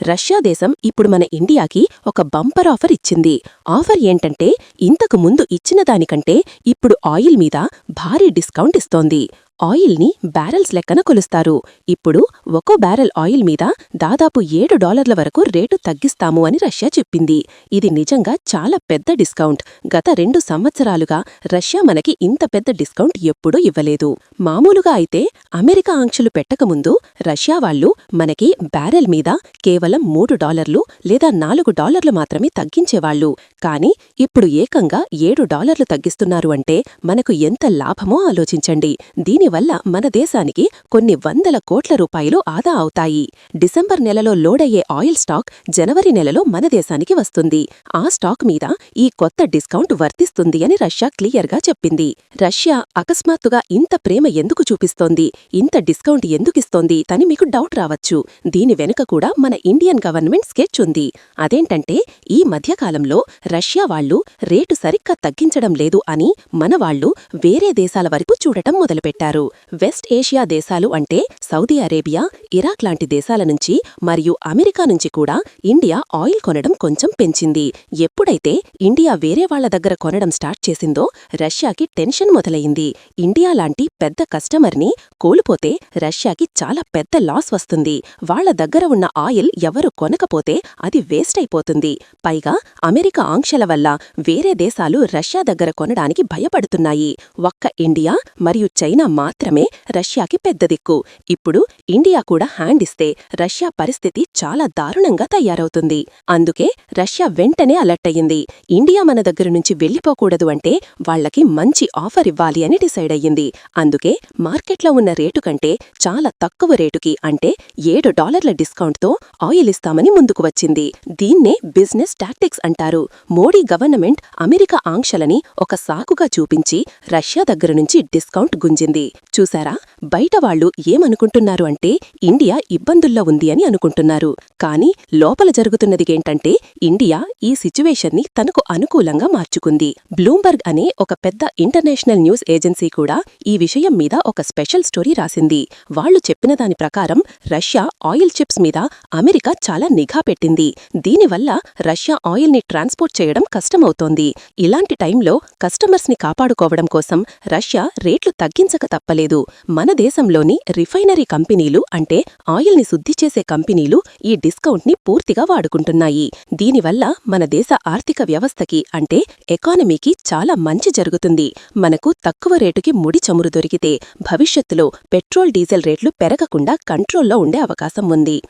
Russia దేశం ఇప్పుడు మన ఇండియాకి ఒక బంపర్ ఆఫర్ ఇచ్చింది. ఆఫర్ ఏంటంటే ఇంతకు ముందు ఇచ్చిన దానికంటే ఇప్పుడు ఆయిల్ మీద భారీ డిస్కౌంట్ ఇస్తోంది. ఆయిల్ని బ్యారెల్స్ లెక్కన కొలుస్తారు. ఇప్పుడు ఒక్కో బ్యారెల్ ఆయిల్ మీద దాదాపు ఏడు డాలర్ల వరకు రేటు తగ్గిస్తాము అని రష్యా చెప్పింది. ఇది నిజంగా చాలా పెద్ద డిస్కౌంట్. గత రెండు సంవత్సరాలుగా రష్యా మనకి ఇంత పెద్ద డిస్కౌంట్ ఎప్పుడూ ఇవ్వలేదు. మామూలుగా అయితే అమెరికా ఆంక్షలు పెట్టకముందు రష్యా వాళ్ళు మనకి బ్యారెల్ మీద కేవలం మూడు డాలర్లు లేదా నాలుగు డాలర్లు మాత్రమే తగ్గించేవాళ్ళు. కానీ ఇప్పుడు ఏకంగా ఏడు డాలర్లు తగ్గిస్తున్నారు అంటే మనకు ఎంత లాభమో ఆలోచించండి. దీనివల్ల మన దేశానికి కొన్ని వందల కోట్ల రూపాయలు ఆదా అవుతాయి. డిసెంబర్ నెలలో లోడయ్యే ఆయిల్ స్టాక్ జనవరి నెలలో మన దేశానికి వస్తుంది. ఆ స్టాక్ మీద ఈ కొత్త డిస్కౌంట్ వర్తిస్తుంది అని రష్యా క్లియర్గా చెప్పింది. రష్యా అకస్మాత్తుగా ఇంత ప్రేమ ఎందుకు చూపిస్తోంది? ఇంత డిస్కౌంట్ ఎందుకిస్తోంది తని మీకు డౌట్ రావచ్చు దీని వెనుక కూడా మన ఇండియన్ గవర్నమెంట్ స్కెచ్ ఉంది. అదేంటంటే ఈ మధ్యకాలంలో రష్యా వాళ్ళు రేటు సరిగ్గా తగ్గించడం లేదు అని మనవాళ్ళు వేరే దేశాల వరకు చూడటం మొదలుపెట్టారు. వెస్ట్ ఏషియా దేశాలు అంటే సౌదీ అరేబియా ఇరాక్ లాంటి దేశాల నుంచి మరియు అమెరికా నుంచి కూడా ఇండియా ఆయిల్ కొనడం కొంచెం పెంచింది. ఎప్పుడైతే ఇండియా వేరే వాళ్ళ దగ్గర కొనడం స్టార్ట్ చేసిందో రష్యాకి టెన్షన్ మొదలయింది ఇండియా లాంటి పెద్ద కస్టమర్ని కోల్పోతే రష్యాకి చాలా పెద్ద లాస్ వస్తుంది. వాళ్ళ దగ్గర ఉన్న ఆయిల్ ఎవరు కొనకపోతే అది వేస్ట్ అయిపోతుంది. పైగా అమెరికా ఆంక్షల వల్ల వేరే దేశాలు రష్యా దగ్గర కొనడానికి భయపడుతున్నాయి. ఒక్క ఇండియా మరియు చైనా మాత్రమే రష్యాకి పెద్ద దిక్కు. ఇప్పుడు ఇండియా కూడా హ్యాండ్ ఇస్తే రష్యా పరిస్థితి చాలా దారుణంగా తయారవుతుంది. అందుకే రష్యా వెంటనే అలర్ట్ అయ్యింది. ఇండియా మన దగ్గర నుంచి వెళ్ళిపోకూడదు అంటే వాళ్ళకి మంచి ఆఫర్ ఇవ్వాలి అని డిసైడ్ అయ్యింది. అందుకే మార్కెట్లో ఉన్న రేటు కంటే చాలా తక్కువ రేటుకి అంటే ఏడు డాలర్ల డిస్కౌంట్తో ఆయిల్ ఇస్తామని ముందుకు వచ్చింది. దీన్నే బిజినెస్ టాక్టిక్స్ అంటారు. మోడీ గవర్నమెంట్ అమెరికా ఆంక్షలని ఒక సాకుగా చూపించి రష్యా దగ్గర నుంచి డిస్కౌంట్ గుంజింది. చూసారా బయట వాళ్ళు ఏమనుకుంటున్నారు అంటే ఇండియా ఇబ్బందుల్లో ఉంది అని అనుకుంటున్నారు. కానీ లోపల జరుగుతున్నదిగేంటంటే ఇండియా ఈ సిచ్యువేషన్ని తనకు అనుకూలంగా మార్చుకుంది. బ్లూంబర్గ్ అనే ఒక పెద్ద ఇంటర్నేషనల్ న్యూస్ ఏజెన్సీ కూడా ఈ విషయం మీద ఒక స్పెషల్ స్టోరీ రాసింది. వాళ్ళు చెప్పిన దాని ప్రకారం రష్యా రష్యా ఆయిల్ చిప్స్ మీద అమెరికా చాలా నిఘా పెట్టింది. దీనివల్ల రష్యా ఆయిల్ని ట్రాన్స్పోర్ట్ చేయడం కష్టమవుతోంది. ఇలాంటి టైంలో కస్టమర్స్ని కాపాడుకోవడం కోసం రష్యా రేట్లు తగ్గించక తప్పలేదు. మన దేశంలోని రిఫైనరీ కంపెనీలు అంటే ఆయిల్ని శుద్ధి చేసే కంపెనీలు ఈ డిస్కౌంట్ని పూర్తిగా వాడుకుంటున్నాయి. దీనివల్ల మన దేశ ఆర్థిక వ్యవస్థకి అంటే ఎకానమీకి చాలా మంచి జరుగుతుంది. మనకు తక్కువ రేటుకి ముడి చమురు దొరికితే భవిష్యత్తులో పెట్రోల్ డీజిల్ రేట్లు పెరగకుండా కంట్రోల్లో ఉండే అవకాశం ఉంది.